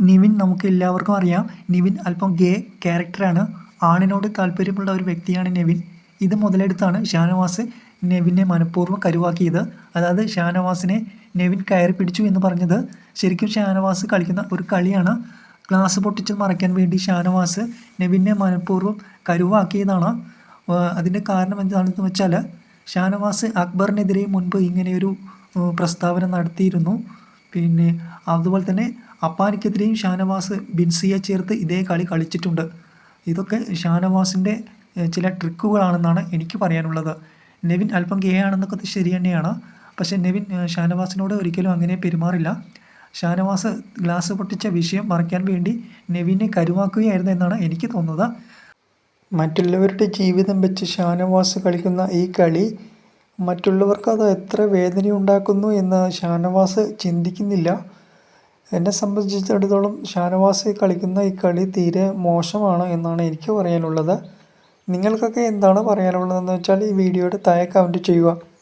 നിവിൻ നമുക്ക് എല്ലാവർക്കും അറിയാം. നിവിൻ അല്പം ഗേ ക്യാരക്ടറാണ് ആണിനോട് താല്പര്യമുള്ള ഒരു വ്യക്തിയാണ് നെവിൻ. ഇത് മുതലെടുത്താണ് ഷാനവാസ് നെവിനെ മനഃപൂർവം കരുവാക്കിയത്. അതായത് ഷാനവാസിനെ നെവിൻ കയറി പിടിച്ചു എന്ന് പറഞ്ഞത് ശരിക്കും ഷാനവാസ് കളിക്കുന്ന ഒരു കളിയാണ്. ഗ്ലാസ് പൊട്ടിച്ച് മറയ്ക്കാൻ വേണ്ടി ഷാനവാസ് നെവിനെ മനഃപൂർവം കരുവാക്കിയതാണ്. അതിന്റെ കാരണം എന്താണെന്ന് വെച്ചാൽ ഷാനവാസ് അക്ബറിനെതിരെ മുൻപ് ഇങ്ങനെയൊരു പ്രസ്താവന നടത്തിയിരുന്നു. പിന്നെ അതുപോലെ തന്നെ അപ്പാനിക്കെതിരെയും ഷാനവാസ് ബിൻസിയെ ചേർത്ത് ഇതേ കളി കളിച്ചിട്ടുണ്ട്. ഇതൊക്കെ ഷാനവാസിന്റെ ചില ട്രിക്കുകളാണെന്നാണ് എനിക്ക് പറയാനുള്ളത്. നെവിൻ അല്പം ഗേ ആണെന്നൊക്കെ ശരി തന്നെയാണ്. പക്ഷേ നെവിൻ ഷാനവാസിനോട് ഒരിക്കലും അങ്ങനെ പെരുമാറില്ല. ഷാനവാസ് ഗ്ലാസ് പൊട്ടിച്ച വിഷയം മറയ്ക്കാൻ വേണ്ടി നെവിനെ കരുവാക്കുകയായിരുന്നു എന്നാണ് എനിക്ക് തോന്നുന്നത്. മറ്റുള്ളവരുടെ ജീവിതം വെച്ച് ഷാനവാസ് കളിക്കുന്ന ഈ കളി മറ്റുള്ളവർക്ക് അത് എത്ര വേദനയുണ്ടാക്കുന്നു എന്ന് ഷാനവാസ് ചിന്തിക്കുന്നില്ല. എന്നെ സംബന്ധിച്ചിടത്തോളം ഷാനവാസ് കളിക്കുന്ന ഈ കളി തീരെ മോശമാണ് എന്നാണ് എനിക്ക് പറയാനുള്ളത്. നിങ്ങൾക്കൊക്കെ എന്താണ് പറയാനുള്ളതെന്ന് വെച്ചാൽ ഈ വീഡിയോയുടെ താഴെ കമന്റ് ചെയ്യുക.